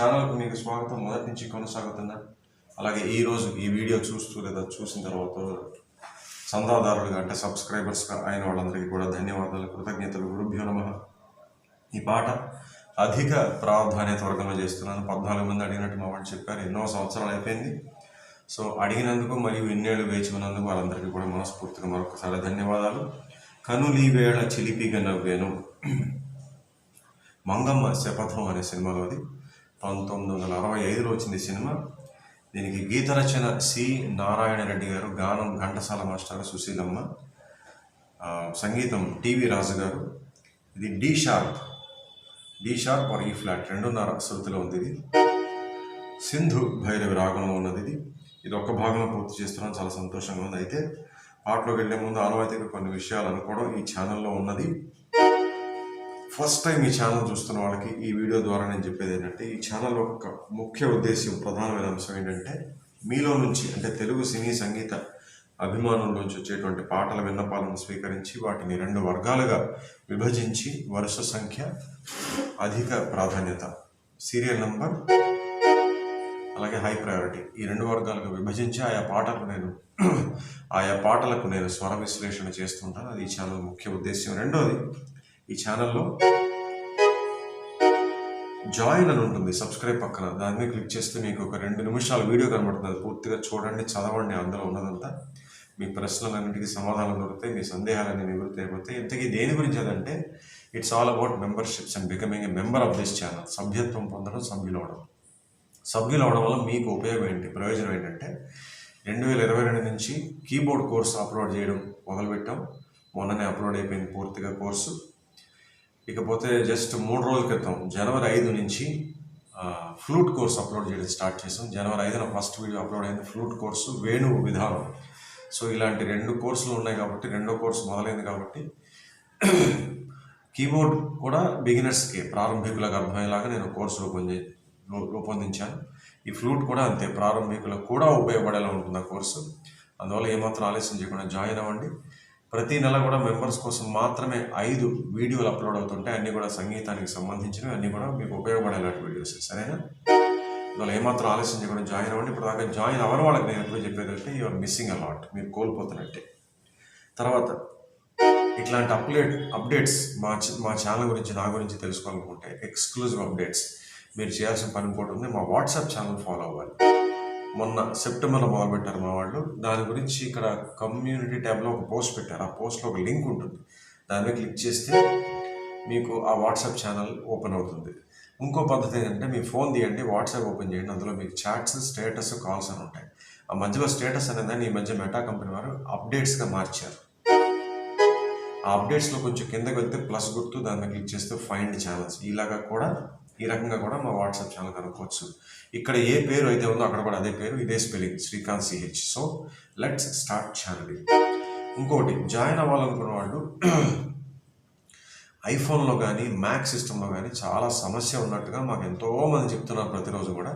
ఛానల్కు మీకు స్వాగతం. మొదటి నుంచి కొనసాగుతున్నా అలాగే ఈరోజు ఈ వీడియో చూస్తూ లేదా చూసిన తర్వాత చందాదారులుగా అంటే సబ్స్క్రైబర్స్గా అయిన వాళ్ళందరికీ కూడా ధన్యవాదాలు కృతజ్ఞతలు. గురుభ్యో నమ. ఈ పాట అధిక ప్రాధాన్యత వర్గంలో చేస్తున్నాను. పద్నాలుగు మంది అడిగినట్టు మా వాళ్ళు చెప్పారు. ఎన్నో సంవత్సరాలు అయిపోయింది. సో అడిగినందుకు మరియు ఇన్నేళ్ళు వేచి ఉన్నందుకు వాళ్ళందరికీ కూడా మనస్ఫూర్తిగా మరొకసారి ధన్యవాదాలు. కనులీ వేళ చిలిపిగా నవ్వేను. మంగమ్మ శపథం అనే సినిమాలో అది. పంతొమ్మిది వందల అరవై ఐదులో వచ్చింది ఈ సినిమా. దీనికి గీత రచన సి. నారాయణ రెడ్డి గారు గానం ఘంటసాల మాస్టర్ సుశీలమ్మ సంగీతం టీవీ రాజు గారు. ఇది D sharp. D sharp or E flat రెండున్నర శృతిలో ఉంది ఇది. సింధు భైరవి రాగంలో ఉన్నది ఇది. ఇది ఒక్క భాగంలో పూర్తి చేస్తున్నాను చాలా సంతోషంగా ఉంది. అయితే పాటలోకి వెళ్ళే ముందు ఆనవాయితీగా కొన్ని విషయాలు అనుకోవడం ఈ ఛానల్లో ఉన్నది. ఫస్ట్ టైం ఈ ఛానల్ చూస్తున్న వాళ్ళకి ఈ వీడియో ద్వారా నేను చెప్పేది ఏంటంటే ఈ ఛానల్ యొక్క ముఖ్య ఉద్దేశం ప్రధానమైన అంశం ఏంటంటే మీలో నుంచి అంటే తెలుగు సినీ సంగీత అభిమానుల నుంచి వచ్చేటువంటి పాటల విన్నపాలను స్వీకరించి వాటిని రెండు వర్గాలుగా విభజించి వరుస సంఖ్య అధిక ప్రాధాన్యత. సీరియల్ నంబర్ అలాగే హై ప్రయారిటీ. ఈ రెండు వర్గాలుగా విభజించి ఆయా పాటలకు నేను ఆయా పాటలకు నేను స్వర విశ్లేషణ చేస్తుంటాను. అది ఈ ఛానల్ ముఖ్య ఉద్దేశం రెండోది ఈ ఛానల్లో జాయిన్ అని ఉంటుంది సబ్స్క్రైబ్ పక్కన. దాని మీద క్లిక్ చేస్తే మీకు ఒక రెండు నిమిషాల వీడియో కనబడుతుంది. అది పూర్తిగా చూడండి చదవండి అందులో ఉన్నదంతా. మీ ప్రశ్నలన్నింటికి సమాధానం దొరుకుతాయి మీ సందేహాలన్నీ నివృత్తి అయిపోతాయి. ఇంతకీ దేని గురించి అదంటే it's all about memberships and becoming a member of this channel సభ్యత్వం పొందడం సభ్యులు అవడం. సభ్యులు అవడం వల్ల మీకు ఉపయోగం ఏంటి? ప్రయోజనం ఏంటంటే రెండు వేల ఇరవై రెండు నుంచి కీబోర్డ్ కోర్సు అప్లోడ్ చేయడం మొదలుపెట్టాం. మొన్ననే అప్లోడ్ అయిపోయింది పూర్తిగా కోర్సు. ఇకపోతే జస్ట్ మూడు రోజుల క్రితం జనవరి ఐదు నుంచి ఫ్లూట్ కోర్స్ అప్లోడ్ చేయడం స్టార్ట్ చేసాం జనవరి ఐదున ఫస్ట్ వీడియో అప్లోడ్ అయింది ఫ్లూట్ కోర్సు వేణు విధానం. సో ఇలాంటి రెండు కోర్సులు ఉన్నాయి కాబట్టి రెండో కోర్సు మొదలైంది కాబట్టి కీబోర్డ్ కూడా బిగినర్స్కి ప్రారంభికులకు అర్థమయ్యేలాగా నేను కోర్సు రూపొంది రూపొందించాను. ఈ ఫ్లూట్ కూడా అంతే ప్రారంభికులకు కూడా ఉపయోగపడేలా ఉంటుంది ఆ కోర్సు. అందువల్ల ఏమాత్రం ఆలస్యం చేయకుండా జాయిన్ అవ్వండి. ప్రతి నెల కూడా మెంబర్స్ కోసం మాత్రమే ఐదు వీడియోలు అప్లోడ్ అవుతుంటాయి అన్నీ కూడా సంగీతానికి సంబంధించినవి అన్నీ కూడా మీకు ఉపయోగపడేలాంటి వీడియోస్. సరేనా? అందువల్ల ఏమాత్రం ఆలస్యం చేయకుండా జాయిన్ అవ్వండి. ఇప్పుడు దాకా జాయిన్ అవ్వని వాళ్ళకి నేను ఎప్పుడు చెప్పేది అంటే యూఆర్ మిస్సింగ్ అలాట్ మీరు కోల్పోతున్నట్టే. తర్వాత ఇట్లాంటి అప్డేట్ అప్డేట్స్ మా మా ఛానల్ గురించి నా గురించి తెలుసుకోవాలనుకుంటే ఎక్స్క్లూజివ్ అప్డేట్స్ మీరు చేయాల్సిన పని ఇంకోటి ఉంది. మా వాట్సాప్ ఛానల్ ఫాలో అవ్వాలి. మొన్న సెప్టెంబర్లో మొదలుపెట్టారు మా వాళ్ళు. దాని గురించి ఇక్కడ కమ్యూనిటీ ట్యాబ్లో ఒక పోస్ట్ పెట్టారు. ఆ పోస్ట్లో ఒక లింక్ ఉంటుంది. దాని మీద క్లిక్ చేస్తే మీకు ఆ వాట్సాప్ ఛానల్ ఓపెన్ అవుతుంది. ఇంకో పద్ధతి ఏంటంటే మీ ఫోన్ తీయండి వాట్సాప్ ఓపెన్ చేయండి. అందులో మీకు చాట్స్ స్టేటస్ కాల్స్ అని ఉంటాయి. ఆ మధ్యలో స్టేటస్ అనేదాన్ని ఈ మధ్య మెటా కంపెనీ వారు అప్డేట్స్గా మార్చారు. ఆ అప్డేట్స్లో కొంచెం కిందకి వెళ్తే ప్లస్ గుర్తు దాని మీద క్లిక్ చేస్తే ఫైండ్ ఛానల్స్. ఇలాగా కూడా ఈ రకంగా కూడా మా వాట్సాప్ ఛానల్ కనుక్కోవచ్చు. ఇక్కడ ఏ పేరు అయితే ఉందో అక్కడ కూడా అదే పేరు ఇదే spelling Srikanth CH so let's start channel ఇంకోటి జాయిన్ అవ్వాలనుకున్న వాళ్ళు ఐఫోన్లో కానీ మ్యాక్ సిస్టంలో కానీ చాలా సమస్య ఉన్నట్టుగా మాకు ఎంతోమంది చెప్తున్నారు ప్రతిరోజు కూడా.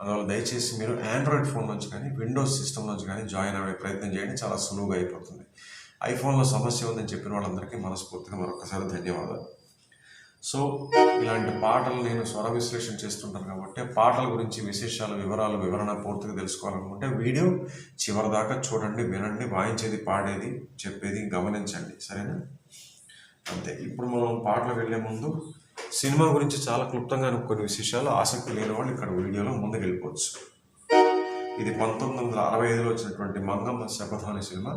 అందువల్ల దయచేసి మీరు ఆండ్రాయిడ్ ఫోన్ నుంచి కానీ విండోస్ సిస్టమ్ నుంచి కానీ జాయిన్ అయ్యే ప్రయత్నం చేయండి. చాలా సులువుగా అయిపోతుంది. ఐఫోన్లో సమస్య ఉందని చెప్పిన వాళ్ళందరికీ మనస్ఫూర్తిగా మరొకసారి ధన్యవాదాలు. సో ఇలాంటి పాటలు నేను స్వర విశ్లేషణ చేస్తుంటాను కాబట్టి పాటల గురించి విశేషాలు వివరాలు వివరణ పూర్తిగా తెలుసుకోవాలనుకుంటే వీడియో చివరి దాకా చూడండి వినండి వాయించేది పాడేది చెప్పేది గమనించండి. సరేనా? అంతే. ఇప్పుడు మనం పాటలు వెళ్ళే ముందు సినిమా గురించి చాలా క్లుప్తంగా కొన్ని విశేషాలు ఆసక్తి లేని వాళ్ళు ఇక్కడ వీడియోలో ముందుకు వెళ్ళిపోవచ్చు ఇది పంతొమ్మిది వందల అరవై ఐదులో వచ్చినటువంటి మంగమ్మ శపథం అనే సినిమా.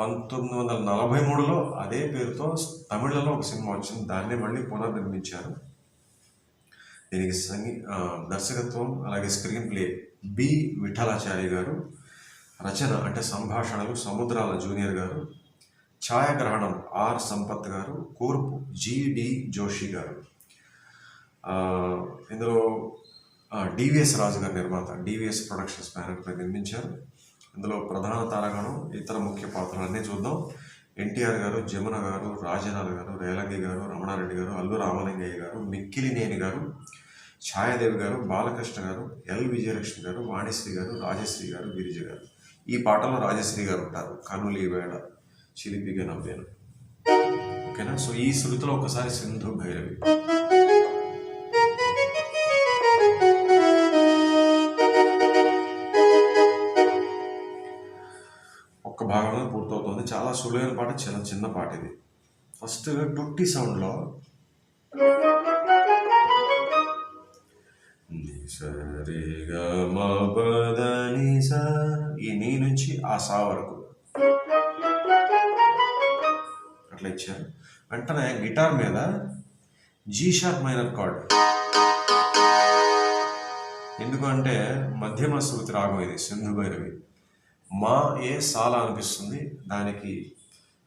పంతొమ్మిది వందల నలభై మూడులో అదే పేరుతో తమిళలో ఒక సినిమా వచ్చింది. దాన్ని మళ్ళీ పునర్నిర్మించారు. దీనికి సంగీ దర్శకత్వం అలాగే స్క్రీన్ ప్లే బి విఠలాచార్య గారు రచన అంటే సంభాషణలు సముద్రాల జూనియర్ గారు ఛాయాగ్రహణం ఆర్ సంపత్ గారు కూర్పు జిడి జోషి గారు. ఇందులో డివిఎస్ రాజు గారు నిర్మాత డివిఎస్ ప్రొడక్షన్స్ బ్యానర్పై నిర్మించారు. ఇందులో ప్రధాన తారగణం ఇతర ముఖ్య పాత్రలన్నీ చూద్దాం. ఎన్టీఆర్ గారు జమున గారు రాజనాథ్ గారు రేలంగి గారు రమణారెడ్డి గారు అల్లు రామలింగయ్య గారు మిక్కిలినేని గారు ఛాయాదేవి గారు బాలకృష్ణ గారు ఎల్ విజయలక్ష్మి గారు వాణిశ్రీ గారు రాజశ్రీ గారు గిరిజ గారు. ఈ పాటలో రాజశ్రీ గారు ఉంటారు. కనులి వేళ చిలిపిగా నవ్వాను. ఓకేనా? సో ఈ శృతిలో ఒకసారి సింధు భైరవి. భాగంగా భాగంలో పూర్తవుతుంది. చాలా సులువైన పాట చాలా చిన్న పాట ఇది. ఫస్ట్ టుట్టి సౌండ్లో సరిగా మా పదని సా ఈ నీ నుంచి ఆ సా వరకు. అట్లా ఇచ్చారు. వెంటనే గిటార్ మీద జీ షార్ప్ మైనర్ కార్డ్. ఎందుకంటే మధ్యమ శృతి రాగం ఇది సింధు భైరవి. మా ఏ సాల అనిపిస్తుంది దానికి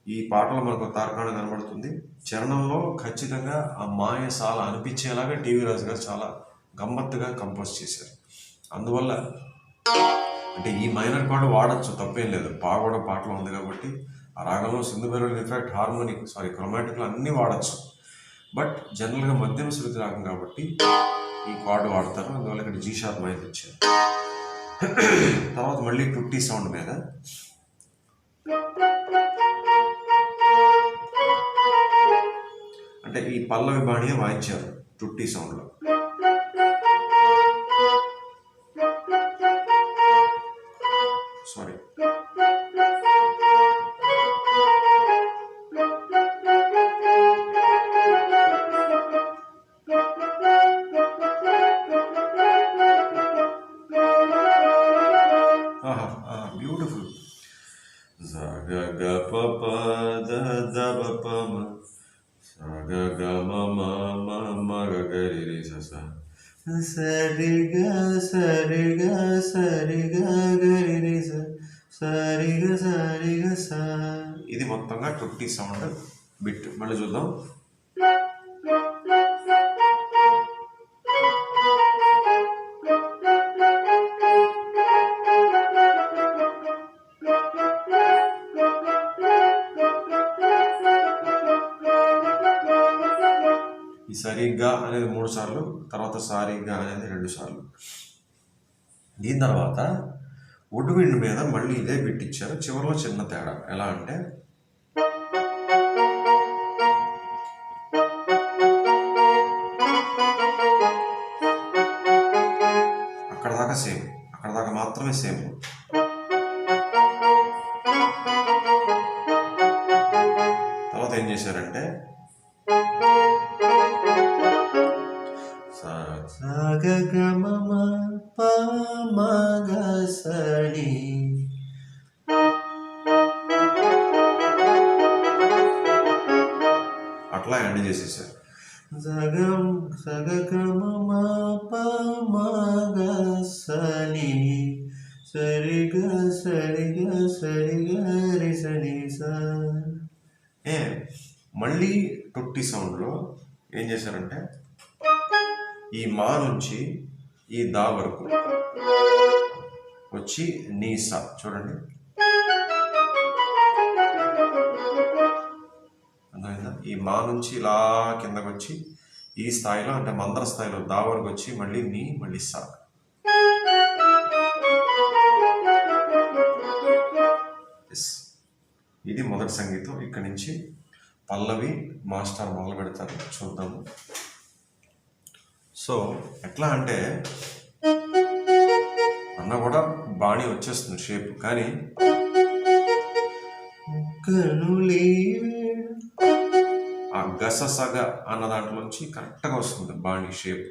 ఈ పాటలో మనకు తార్కాణం కనబడుతుంది. చరణంలో ఖచ్చితంగా ఆ మాయ సాల అనిపించేలాగా టీవీ రాజు గారు చాలా గమ్మత్తుగా కంపోజ్ చేశారు. అందువల్ల అంటే ఈ మైనర్ కార్డు వాడచ్చు తప్పేం లేదు. పాగోడ పాటలో ఉంది కాబట్టి ఆ రాగంలో సింధు బెరల్ ఇన్ఫాక్ట్ హార్మోనిక్ సారీ క్రొమాటిక్లు అన్నీ వాడచ్చు. బట్ జనరల్గా మధ్యమ శృతి రాగం కాబట్టి ఈ కార్డు వాడతారు అందువల్ల ఇక్కడ జీ షార్ప్ మైనర్ ఇచ్చారు. తర్వాత మళ్ళీ టుట్టి సౌండ్ మీద. అంటే ఈ పల్లవి బాణి వాయించారు టుట్టి సౌండ్లో. ఇది మొత్తంగా టుట్టి సౌండ్ బిట్. మళ్ళీ చూద్దాం. ఈ సరిగ్గా అనేది మూడు సార్లు తర్వాత సారిగా అనేది రెండు సార్లు. దీని తర్వాత వుడ్విండ్ మీద మళ్ళీ ఇదే పెట్టించారు చివరిలో చిన్న తేడా. ఎలా అంటే గమ ప అట్లా ఎండ్ చేసేసారు. సగం సగ గమ ప సని సరిగ సరిగ సరిగ రి సని స. ఏ మళ్ళీ టొట్టి సౌండ్లో ఏం చేశారంటే ఈ మా నుంచి ఈ దా వరకు వచ్చి నీసా చూడండి. అర్థమైందా? ఈ మా నుంచి ఇలా కిందకు వచ్చి ఈ స్థాయిలో అంటే మందర స్థాయిలో దా వరకు వచ్చి మళ్ళీ నీ మళ్ళీ సా. ఇది మొదటి సంగీతం. ఇక్కడి నుంచి పల్లవి మాస్టర్ మొదలు పెడతారు చూద్దాము. సో ఎట్లా అంటే అన్న కూడా బాణి వచ్చేస్తుంది షేప్ కానీ ఆ గస సగ అన్న దాంట్లోంచి కరెక్ట్గా వస్తుంది బాణి షేప్.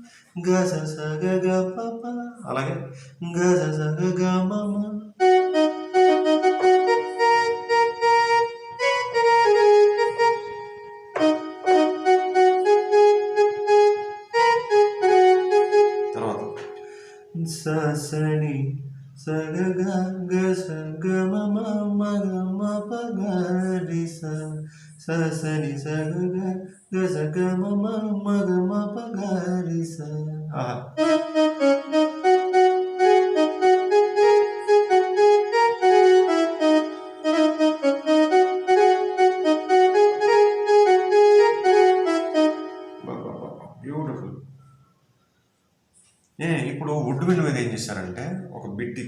ప గజ సగ గ ప ప అలాగే గజ సగ గ మ మ తర్వాత సని సగ గ గ స గ మ మ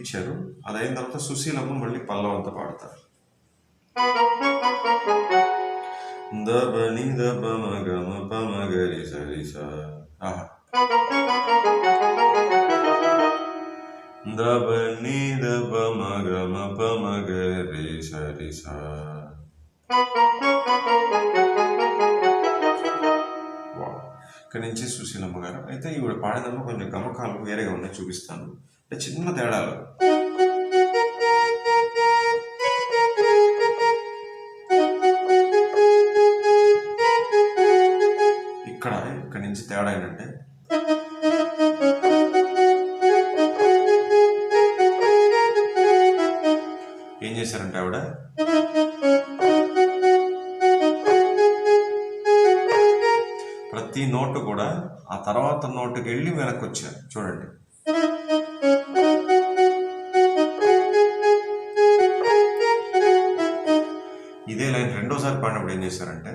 ఇచ్చారు. అది అయిన తర్వాత సుశీలమ్మ మళ్ళీ పల్లవంతా పాడతారు. దబని దబ మగ మప మగరి సరి స. ఆహా. దబని దబ మగ మప మగరి సరి స. ఇక్కడి నుంచి సుశీలమ్మ గారు అయితే ఈవిడ పాడేదమ్మ కొంచెం గమకాలు వేరేగా ఉన్నాయి చూపిస్తాను. చిన్న తేడాలు. ఇక్కడ ఇక్కడి నుంచి తేడా ఏంటంటే ఏం చేశారంటే ఆవిడ? ప్రతి నోటు కూడా ఆ తర్వాత నోటుకి వెళ్ళి వెనక్కి వచ్చారు. చూడండి. గారు పాడినప్పుడు ఏం చేశారంటే?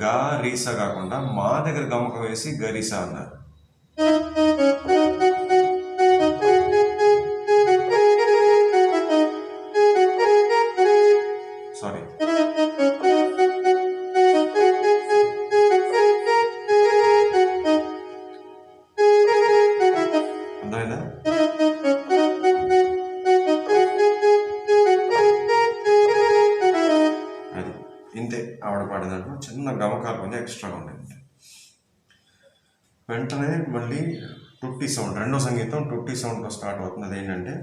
గా రీసా కాకుండా మా దగ్గర గమకం వేసి గరీసా అన్నారు. ఆవిడ పాడినట్టు చిన్న గమకాలు కొంచెం ఎక్స్ట్రాగా ఉండింది వెంటనే మళ్ళీ టుట్టి సౌండ్ రెండో సంగీతం టుట్టి సౌండ్తో స్టార్ట్ అవుతుంది అదేంటంటే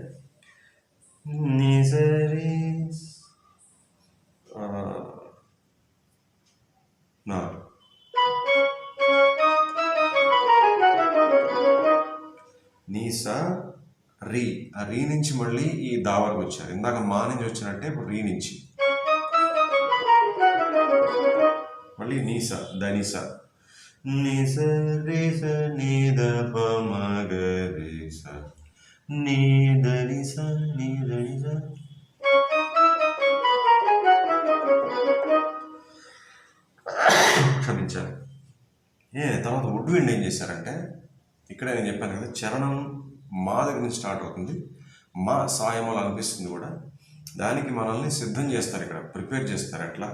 నిజరి నీసా రీ. ఆ రీ నుంచి మళ్ళీ ఈ దావరకు వచ్చారు. ఇందాక మా నుంచి వచ్చినట్టే ఇప్పుడు రీ నుంచి. మళ్ళీ నీసా దనీసా నిస రిస నీద ప మగ రిస నీద నిస నీద నిస క్షమించాలి. ఏ తర్వాత వుడ్ విండ్ ఏం చేశారంటే ఇక్కడే నేను చెప్పాను కదా చరణం మా దగ్గర నుంచి స్టార్ట్ అవుతుంది. మా సాయములు అనిపిస్తుంది కూడా. దానికి మనల్ని సిద్ధం చేస్తారు ఇక్కడ ప్రిపేర్ చేస్తారు ఎట్లా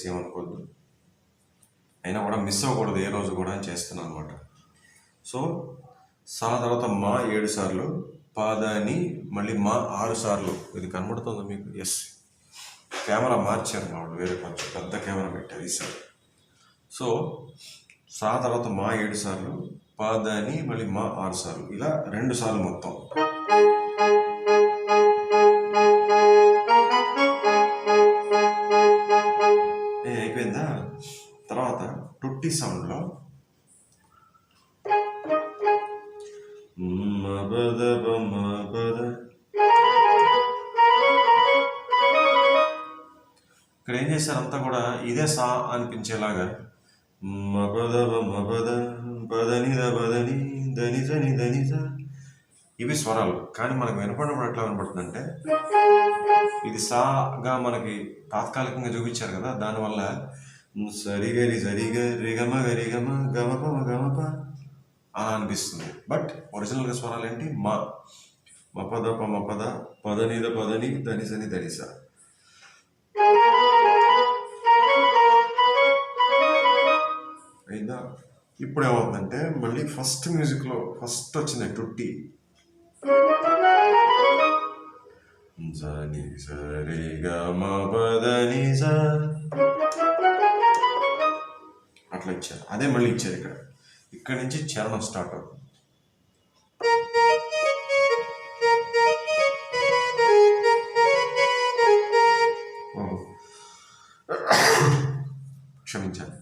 దయచేసి ఏమనుకోవద్దు అయినా కూడా మిస్ అవ్వకూడదు ఏ రోజు కూడా చేస్తున్నాను అనమాట. సో సా తర్వాత మా ఏడు సార్లు పాదాని మళ్ళీ మా ఆరు సార్లు. ఇది కనబడుతుంది మీకు? ఎస్ కెమెరా మార్చారు మా వేరే కొంచెం పెద్ద కెమెరా పెట్టారు ఈసారి సో సా తర్వాత మా ఏడు సార్లు పాదాని మళ్ళీ మా ఆరు సార్లు. ఇలా రెండు సార్లు మొత్తం. టుట్టి సౌండ్లో మబద మబద ఇక్కడ ఏం చేశారు అంతా కూడా ఇదే సా అనిపించేలాగా. మబద మబద బదని బదని దని దని దని ఇవి స్వరాలు కానీ మనకు వినపడినప్పుడు ఎట్లా వినపడుతుందంటే ఇది సాగా మనకి తాత్కాలికంగా చూపించారు కదా దానివల్ల సరిగరి సరిగ రిగమ గరిగమ గమప గమప అలా అనిపిస్తుంది. బట్ ఒరిజినల్గా స్వరాలు ఏంటి? మా. మపద ప మపద పదనిద పదని ధనిసని ధనిస అయిందా? ఇప్పుడు ఏమవుతుందంటే మళ్ళీ ఫస్ట్ మ్యూజిక్లో ఫస్ట్ వచ్చింది టుట్టి. జని సరి గమ పదని స. అట్లా ఇచ్చారు. అదే మళ్ళీ ఇచ్చారు ఇక్కడ. ఇక్కడ నుంచి చరణం స్టార్ట్ అవుతుంది. క్షమించాలి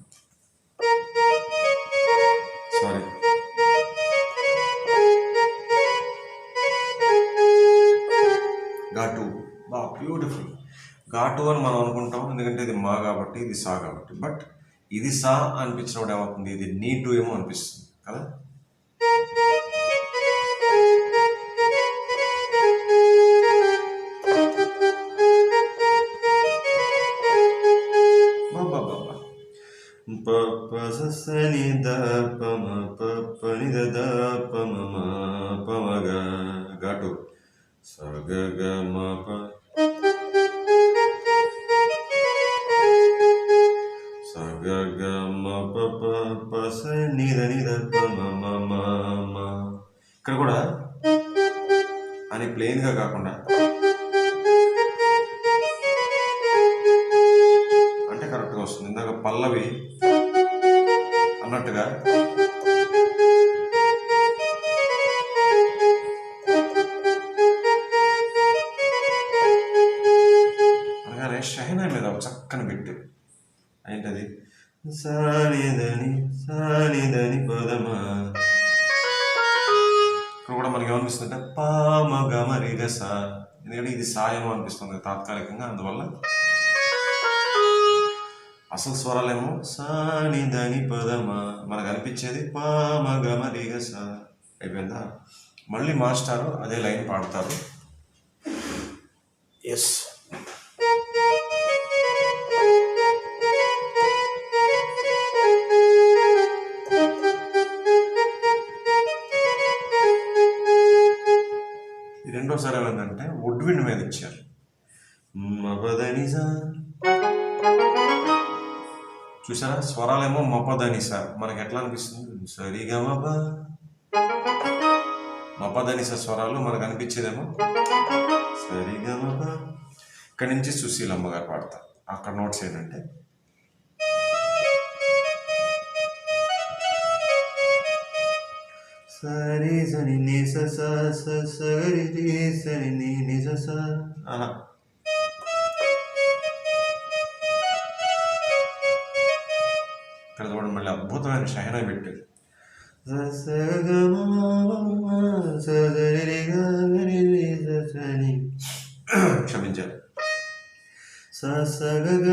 సారీ ఘాటు. బా బ్యూటిఫుల్ ఘాటు అని మనం అనుకుంటాం. ఎందుకంటే ఇది మా కాబట్టి ఇది సా కాబట్టి. బట్ ఇది సా అనిపించినప్పుడు ఏమవుతుంది? ఇది నీటు ఏమో అనిపిస్తుంది కదా? బాబా ప ప స స ని ద ప మ ప ప ని ద ద ప మ మ ప మ గ ఘాటు. స గ గ మ ప కాకుండా. అంటే కరెక్ట్గా వస్తుంది. ఇందాక పల్లవి అన్నట్టుగా. అనగానే షహనా మీద ఒక చక్కని బిట్టు. ఏంటది? సానిదని సానిదని పదమా? ఇక్కడ మనకి ఏమనిపిస్తుంది అంటే పామ గమరిగ సా ఎందుకంటే ఇది సాయము అనిపిస్తుంది తాత్కాలికంగా అందువల్ల అసలు స్వరాలేమో సాని దని పదమా మనకు అనిపించేది పామ గమరిగ సా అయిపోయిందా? మళ్ళీ మాస్టారు అదే లైన్ పాడతారు. రెండోసారి ఏమైందంటే వుడ్విండ్ మీద ఇచ్చారు. మపదనిసా చూసారా? స్వరాలేమో మపదనిస మనకి ఎట్లా అనిపిస్తుంది? సరిగా మప మపదనిస స్వరాలు మనకు అనిపించేదేమో? సరిగా మప ఇక్కడి నుంచి సుశీలమ్మ గారు పాడతారు. అక్కడ నోట్స్ ఏంటంటే సరి సరి ని స సరి సరి ని ని స ఆహా. ఇక్కడ చూడండి మళ్ళీ అద్భుతమైన షహనా ని. క్షమించారు స స గ గ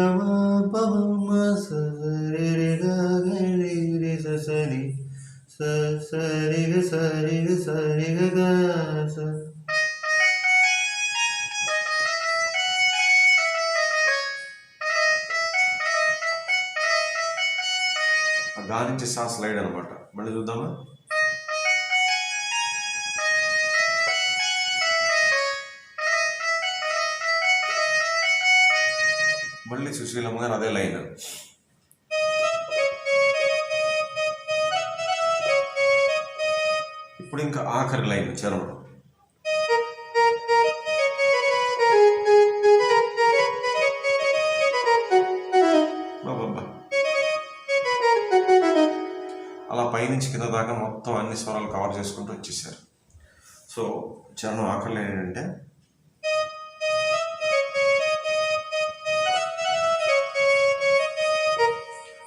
సరిగ సరిగ సరిగ గా నుంచి సా స్లైడ్ అనమాట మళ్ళీ చూద్దామా? మళ్ళీ సుశీలమ్మ గారు అదే లైన్. ఇప్పుడు ఇంకా ఆఖరి లైన్ చరణం అలా పైనుంచి కింద దాకా మొత్తం అన్ని స్వరాలు కవర్ చేసుకుంటూ వచ్చేసారు. సో చరణం ఆకలి ఏంటంటే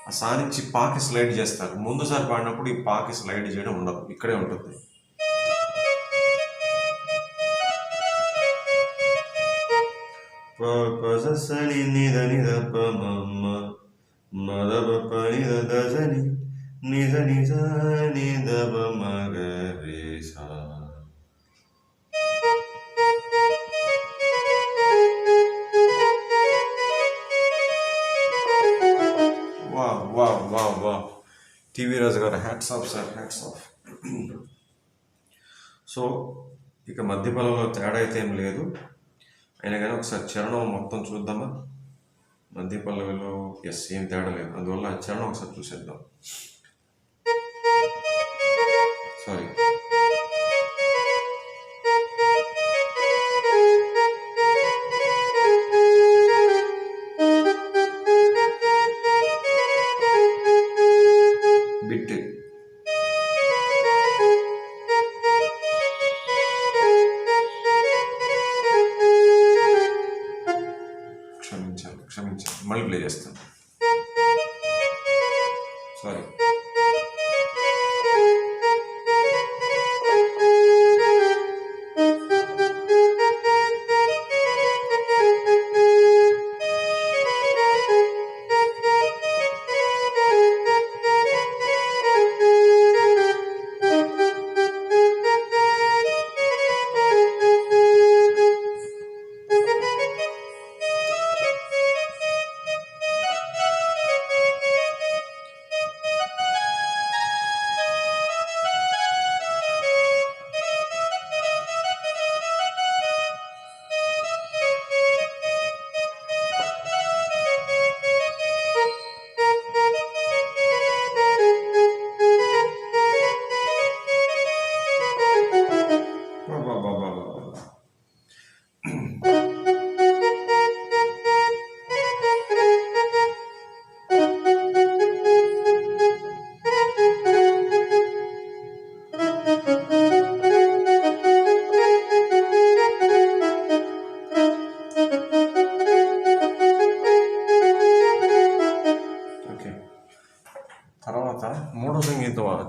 ఆ సా నుంచి పాకి స్లైడ్ చేస్తారు. ముందుసారి పాడినప్పుడు ఈ పాకి స్లైడ్ చేయడం ఉండదు. ఇక్కడే ఉంటుంది. పసని ప స స ని ని దజని ని ద ప మ wow wow wow wow TV Raju garu hats off sir hats off so ఇక మధ్య పొలంలో తేడా అయితే ఏం లేదు. అయినా కానీ ఒకసారి చరణం మొత్తం చూద్దామా? మధ్య పల్లవిలో ఎస్ ఏం తేడా లేదు. అందువల్ల చరణం ఒకసారి చూసేద్దాం. సారీ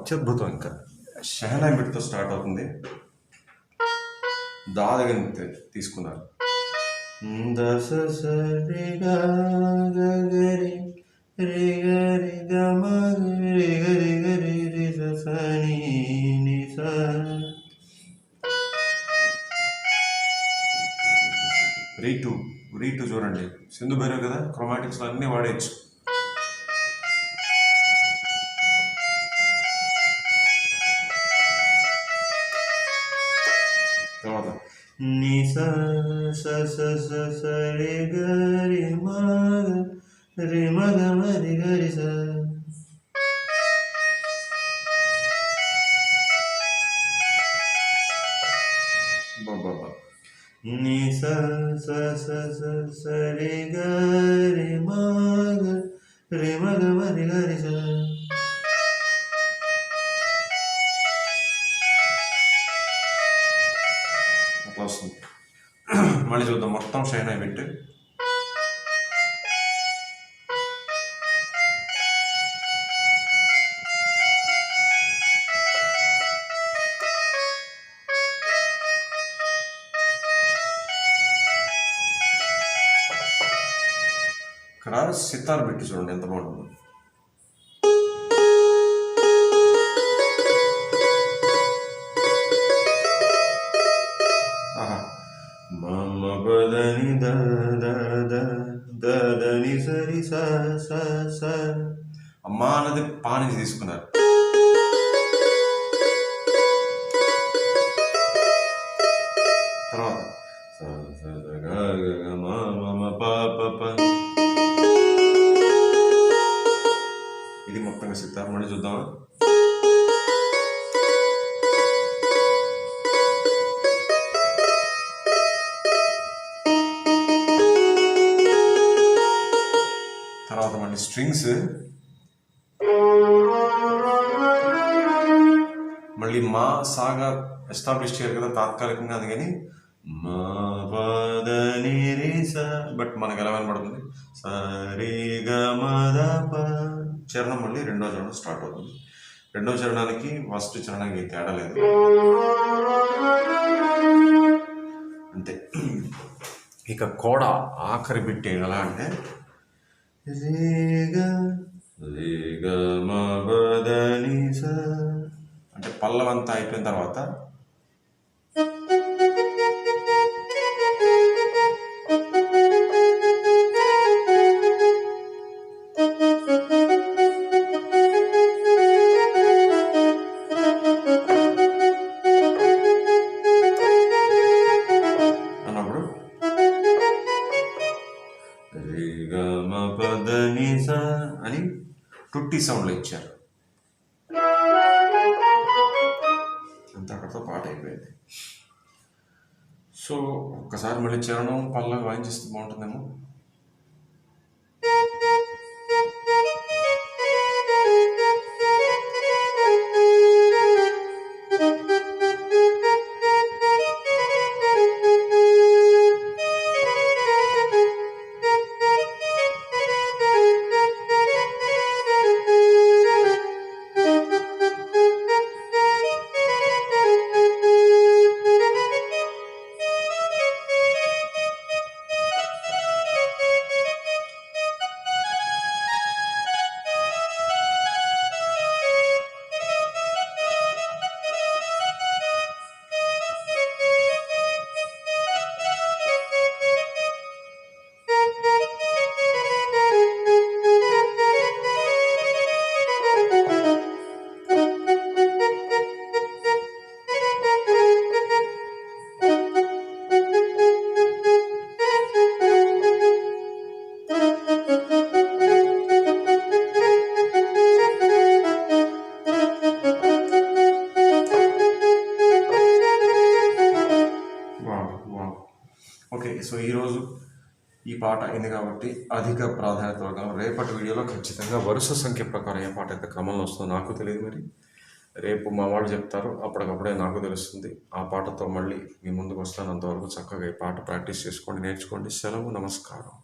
అత్యద్భుతం ఇంకా. షహనా బిట్తో స్టార్ట్ అవుతుంది. దాదగని తీసుకున్నారు. దశ సరి గరి రి గరి మ రి గరి గరి రి సని ని రీ టూ రీ టూ చూడండి. సింధు భైరవ్ కదా? క్రొమాటిక్స్లో అన్నీ వాడేయచ్చు. ని స స స స స రి గ రి మ గ రి మ గ మ రి గ రి స బాబా ని స స స స స రి గ రి మ గ రి మ గ చూద్దాం మొత్తం షైన్ ఎస్టాబ్లిష్ చేయాలి కదా తాత్కాలికంగా అది కానీ. మా పదని బట్ మనకు ఎలా వినపడుతుంది? సరి గ చరణం మళ్ళీ రెండో చరణం స్టార్ట్ అవుతుంది. రెండో చరణానికి ఫస్ట్ చరణానికి తేడా లేదు. అంతే. ఇక కోడ ఆఖరి బిట్ ఎలా అంటే అంటే పల్లవంతా అయిపోయిన తర్వాత టుట్టి సౌండ్లో ఇచ్చారు. అంత అక్కడితో పాట అయిపోయింది. సో ఒక్కసారి మళ్ళీ చరణం పల్లవి వాయించేస్తే బాగుంటుందేమో? అధిక ప్రాధాన్యత వర్గం రేపటి వీడియోలో ఖచ్చితంగా వరుస సంఖ్య ప్రకారం ఏ పాట అయితే క్రమంలో వస్తుందో నాకు తెలియదు మరి. రేపు మా వాళ్ళు చెప్తారు అప్పటికప్పుడే నాకు తెలుస్తుంది. ఆ పాటతో మళ్ళీ మీ ముందుకు వస్తాను అంతవరకు చక్కగా ఈ పాట ప్రాక్టీస్ చేసుకోండి నేర్చుకోండి. సెలవు నమస్కారం.